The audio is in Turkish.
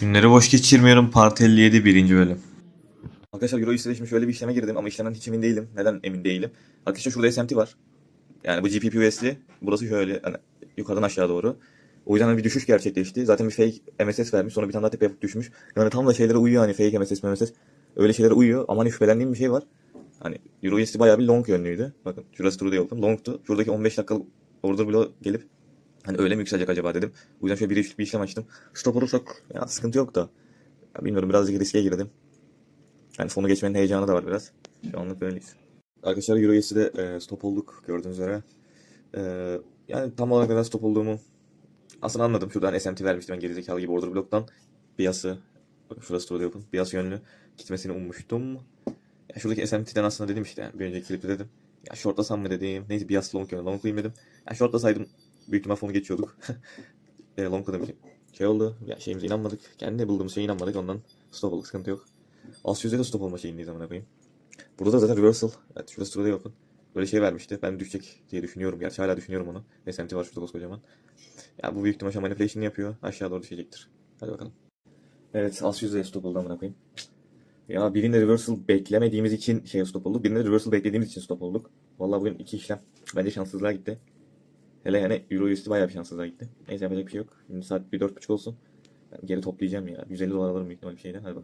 Günleri boş geçirmiyorum. Part 57 birinci bölüm. Arkadaşlar Euro USD'de şimdi şöyle bir işleme girdim ama işlemden hiç emin değilim. Neden emin değilim? Arkadaşlar şurada SMT var. Yani bu GPP USD. Burası şöyle hani yukarıdan aşağı doğru. O yüzden hani bir düşüş gerçekleşti. Zaten bir fake MSS vermiş. Sonra bir tane daha tepe yapıp düşmüş. Yani tam da şeylere uyuyor hani fake MSS MSS. Öyle şeylere uyuyor. Ama hani şüphelendiğim bir şey var. Hani Euro USD bayağı bir long yönlüydü. Bakın şurası True'da open. Long'tu. Şuradaki 15 dakikalık order bloğu gelip hani öyle mi yükselecek acaba dedim. O yüzden şöyle bir, bir işlem açtım. Stop olursak ya sıkıntı yok da. Ya bilmiyorum birazcık riske girdim. Yani fonu geçmenin heyecanı da var biraz. Şu anlık böyleyiz. Arkadaşlar Euro USD'de e, stop olduk gördüğünüz üzere. E, yani tam olarak neden stop olduğumu aslında anladım. Şuradan SMT vermiştim ben gerizekalı gibi order bloktan. Bias'ı bakın şurası da yapın. Bias yönlü gitmesini ummuştum. Ya şuradaki SMT'den aslında dedim işte yani bir önceki klipte dedim. Ya shortlasam mı dedim. Neyse Bias long yönlü longlayayım dedim. Ya shortlasaydım büyük ihtimal fonu geçiyorduk. e, longladım için. Şey oldu. Ya şeyimize inanmadık. Kendi bulduğumuz şeye inanmadık. Ondan stop olduk. Sıkıntı yok. Az yüzde de stop olma şeyindeyiz amına koyayım. Burada da zaten reversal. Evet şurası şurada yapın. Böyle şey vermişti. Ben düşecek diye düşünüyorum. Gerçi hala düşünüyorum onu. SMT var şurada koskocaman. Ya bu büyük ihtimal şu an manipulation yapıyor. Aşağı doğru düşecektir. Hadi bakalım. Evet az yüzde stop oldu amına koyayım. Ya birinde reversal beklemediğimiz için şey stop olduk. Birinde reversal beklediğimiz için stop olduk. Vallahi bugün iki işlem. Bence şanssızlığa gitti. Hele yani Euro USD bayağı bir şanssızlığa gitti. Neyse yapacak bir şey yok. Şimdi saat bir dört buçuk olsun. Ben geri toplayacağım ya. 150 dolar alırım büyük ihtimal bir şeyden. Hadi bakalım.